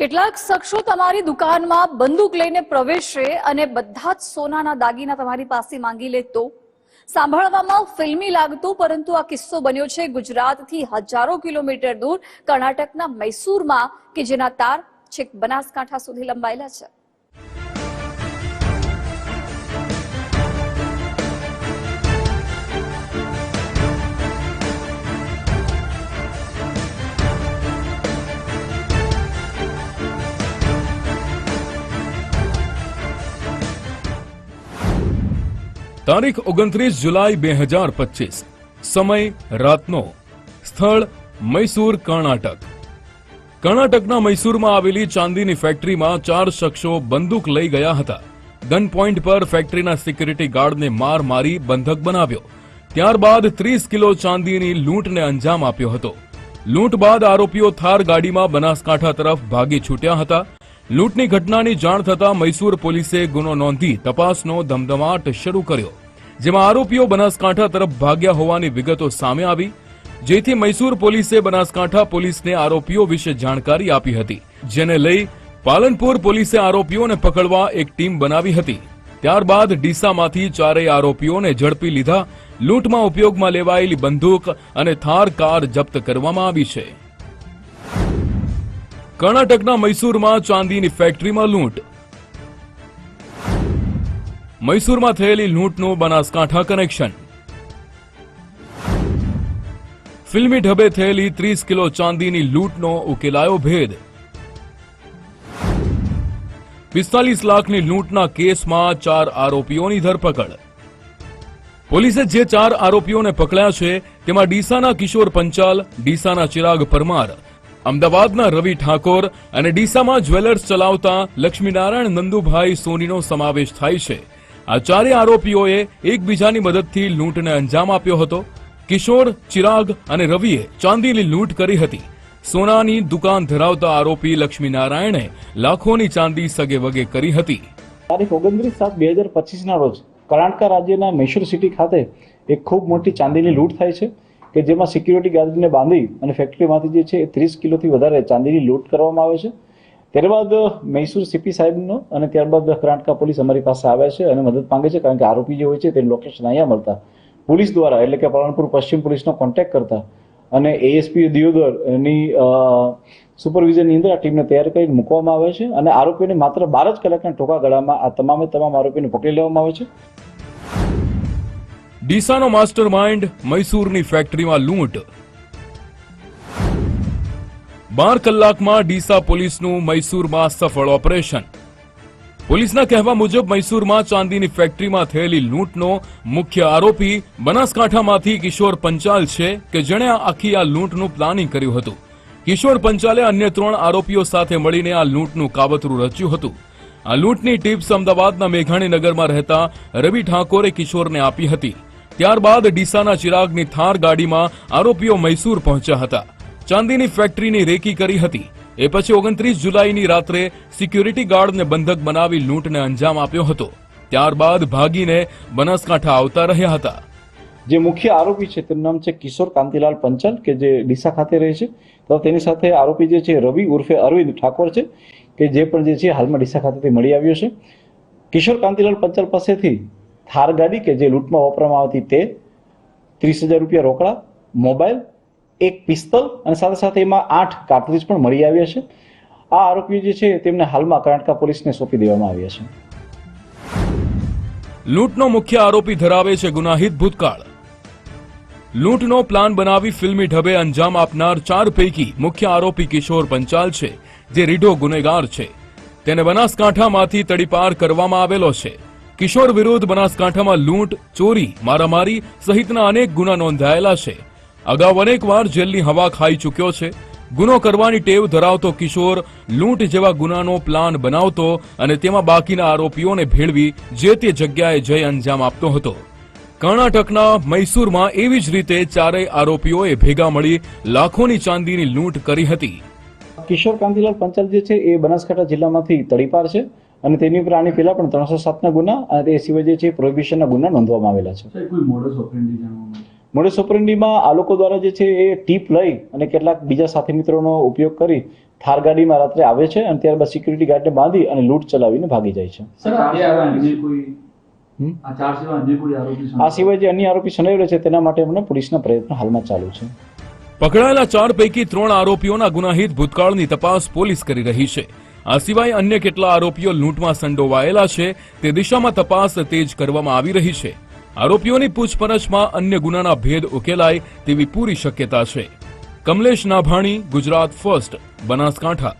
કેટલાક શખ્સો તમારી દુકાનમાં બંદૂક લઈને પ્રવેશે અને બધા જ સોનાના દાગીના તમારી પાસે માંગી લે તો સાંભળવામાં ફિલ્મી લાગતું, પરંતુ આ કિસ્સો બન્યો છે ગુજરાતથી હજારો કિલોમીટર દૂર કર્ણાટકના મૈસૂરમાં, કે જેના તાર છેક બનાસકાંઠા સુધી લંબાયેલા છે. તારીખ ઓગણત્રીસ જુલાઈ બે હજાર પચીસ. સમય રાતનો. સ્થળ મૈસૂર કર્ણાટક. કર્ણાટકના મૈસૂરમાં આવેલી ચાંદીની ફેક્ટરીમાં ચાર શખ્સો બંદૂક લઈ ગયા હતા. ગન પોઈન્ટ પર ફેક્ટરીના સિક્યુરિટી ગાર્ડને માર મારી બંધક બનાવ્યો. ત્યારબાદ ત્રીસ કિલો ચાંદીની લૂંટને અંજામ આપ્યો હતો. લૂંટ બાદ આરોપીઓ થાર ગાડીમાં બનાસકાંઠા તરફ ભાગી છૂટ્યા હતા. લૂંટની ઘટનાની જાણ થતાં મૈસૂર પોલીસે ગુનો નોંધી તપાસનો ધમધમાટ શરૂ કર્યો, જેમાં આરોપીઓ બનાસકાંઠા તરફ ભાગ્યા હોવાની વિગતો સામે આવી. જેથી મૈસૂર પોલીસે બનાસકાંઠા પોલીસને આરોપીઓ વિશે જાણકારી આપી હતી, જેને લઈ પાલનપુર પોલીસે આરોપીઓને પકડવા એક ટીમ બનાવી હતી. ત્યારબાદ ડીસામાંથી ચારેય આરોપીઓને ઝડપી લીધા. લૂંટમાં ઉપયોગમાં લેવાયેલી બંદૂક અને થાર કાર જપ્ત કરવામાં આવી છે. કર્ણાટકના મૈસૂરમાં ચાંદીની ફેક્ટરીમાં લૂંટ. મૈસૂરમાં થયેલી લૂંટનું બનાસકાંઠા કનેક્શન. ફિલ્મી ઢબે થયેલી ત્રીસ કિલો ચાંદીની લૂંટનો ઉકેલાયો ભેદ. પિસ્તાલીસ લાખની લૂંટના કેસમાં ચાર આરોપીઓની ધરપકડ. પોલીસે જે ચાર આરોપીઓને પકડ્યા છે, તેમાં ડીસાના કિશોર પંચાલ, ડીસાના ચિરાગ પરમાર અમદાવાદના રવિ ઠાકોર અને ડીસામાં જ્વેલર્સ ચલાવતા લક્ષ્મીનારાયણ નંદુભાઈ સોનીનો સમાવેશ થાય છે. આ ચારે આરોપીઓએ એકબીજાની મદદથી લૂંટને અંજામ આપ્યો હતો. કિશોર, ચિરાગ અને રવિએ ચાંદીની લૂંટ કરી હતી. સોનાની દુકાન ધરાવતા આરોપી લક્ષ્મીનારાયણે લાખોની ચાંદી સગે વગે કરી હતી. તારીખ ઓગણત્રીસ સાત બે હજાર પચીસના રોજ કર્ણાટક રાજ્યના મૈસૂર સિટી ખાતે એક ખૂબ મોટી ચાંદીની લૂંટ થાય છે. કે જેમાં સિક્યુરિટી ગાર્ડને બાંધી અને ફેક્ટરીમાંથી જે છે એ ત્રીસ કિલોથી વધારે ચાંદીની લૂંટ કરવામાં આવે છે. ત્યારબાદ, મૈસૂર સીપી સાહેબનો અને ત્યારબાદ કર્ણાટક પોલીસ અમારી પાસે આવે છે અને મદદ માંગે છે કારણ કે આરોપી જે હોય છે તેનું લોકેશન અહીંયા મળતા. પોલીસ દ્વારા એટલે કે પાલનપુર પશ્ચિમ પોલીસનો કોન્ટેક્ટ કરતા અને એએસપી દિયોદર એની સુપરવિઝનની અંદર આ ટીમને તૈયાર કરી મૂકવામાં આવે છે અને આરોપીને માત્ર બાર જ કલાકના ટોકા ગાળામાં આ તમામે તમામ આરોપીને પકડી લેવામાં આવે છે. ડીસાનો માસ્ટર માઇન્ડ મૈસૂરની ફેક્ટરીમાં લૂંટ. બાર કલાકમાં ડીસા પોલીસનું મૈસૂરમાં સફળ ઓપરેશન. પોલીસના કહેવા મુજબ મૈસૂરમાં ચાંદીની ફેક્ટરીમાં થયેલી લૂંટનો મુખ્ય આરોપી બનાસકાંઠામાંથી કિશોર પંચાલ છે કે જેણે આખી આ લૂંટનું પ્લાનિંગ કર્યું હતું. કિશોર પંચાલે અન્ય ત્રણ આરોપીઓ સાથે મળીને આ લૂંટનું કાવતરું રચ્યું હતું. આ લૂંટની ટીપ્સ અમદાવાદના મેઘાણીનગરમાં રહેતા રવિ ઠાકોરે કિશોરને આપી હતી. ત્યારબાદ ડીસાના ચિરાગની થાર ગાડીમાં આરોપીઓ મૈસૂર પહોંચ્યા હતા. ચાંદીની ફેક્ટરીની રેકી કરી હતી. એ પછી ઓગણત્રીસ જુલાઈની રાત્રે સિક્યુરિટી ગાર્ડને બંધક બનાવી લૂંટને અંજામ આપ્યો હતો. ત્યારબાદ ભાગીને બનાસકાંઠા આવતા રહ્યા હતા. જે મુખ્ય આરોપી છે, તેનું નામ છે કિશોર કાંતિલાલ પંચાલ, કે જે ડીસા ખાતે રહે છે. તો તેની સાથે આરોપી જે છે, રવિ ઉર્ફે અરવિંદ ઠાકોર છે, કે જે પણ જે છે, હાલમાં ડીસા ખાતેથી મળી આવ્યો છે. કિશોર કાંતિલાલ પંચાલ પાસેથી થાર ગાડી કે જે લૂંટમાં વાપરવામાં આવતી તે ત્રીસ હજાર રૂપિયા રોકડા, મોબાઈલ, એક પિસ્તલ અને સાથે સાથે એમાં આઠ કાર્ટ્રીજ પણ મળી આવ્યા છે. આ આરોપીઓ જે છે તેમને હાલમાં કર્ણાટકા પોલીસને સોંપી દેવામાં આવ્યા છે. લૂંટનો મુખ્ય આરોપી ધરાવે છે ગુનાહિત ભૂતકાળ. લૂંટનો પ્લાન બનાવી ફિલ્મી ઢબે અંજામ આપનાર ચાર પૈકી મુખ્ય આરોપી કિશોર પંચાલ છે, જે રીઢો ગુનેગાર છે. તેને બનાસકાંઠામાંથી તડીપાર કરવામાં આવેલો છે. કિશોર વિરુદ્ધ બનાસકાંઠામાં લૂંટ, ચોરી, મારામારી સહિતના અનેક ગુના નોંધાયેલા છે. અગાઉ અનેકવાર જેલની હવા ખાઈ ચૂક્યો છે. ગુનો કરવાની ટેવ ધરાવતો કિશોર લૂંટ જેવા ગુનાનો પ્લાન બનાવતો અને તેમાં બાકીના આરોપીઓને ભેળવી જે તે જગ્યાએ જઈ અંજામ આપતો હતો. કર્ણાટકના મૈસૂરમાં એવી જ રીતે ચારેય આરોપીઓએ ભેગા મળી લાખોની ચાંદીની લૂંટ કરી હતી. કિશોર કાંતિલાલ પંચાલ જે છે એ બનાસકાંઠા જિલ્લામાંથી તડીપાર છે. અને તેની ઉપર આની પહેલા પણ ત્રણસો સાતના ગુના અને તે સિવાય જે છે પ્રોહિબિશનના ગુના નોંધવામાં આવેલા છે. મોડસ ઓપરેન્ડીમાં આ લોકો દ્વારા જે છે એ ટીપ લઈ અને કેટલાક બીજા સાથી મિત્રોનો ઉપયોગ કરી થાર ગાડીમાં રાત્રે આવે છે અને ત્યારબાદ સિક્યુરિટી ગાર્ડને બાંધી અને લૂંટ ચલાવીને ભાગી જાય છે. આ સિવાય? જે અન્ય આરોપી શનાવ્યો છે તેના માટે અમને પોલીસના પ્રયત્નો હાલમાં ચાલુ છે. પકડાયેલા ચાર પૈકી ત્રણ આરોપીઓના ગુનાહિત ભૂતકાળની તપાસ પોલીસ કરી રહી છે. આ સિવાય અન્ય કેટલા આરોપીઓ લૂંટમાં સંડોવાયેલા છે તે દિશામાં તપાસ તેજ કરવામાં આવી રહી છે. આરોપીઓની પૂછપરછમાં અન્ય ગુનાના ભેદ ઉકેલાય તેવી પૂરી શક્યતા છે. કમલેશ નાભાણી, ગુજરાત ફર્સ્ટ, બનાસકાંઠા.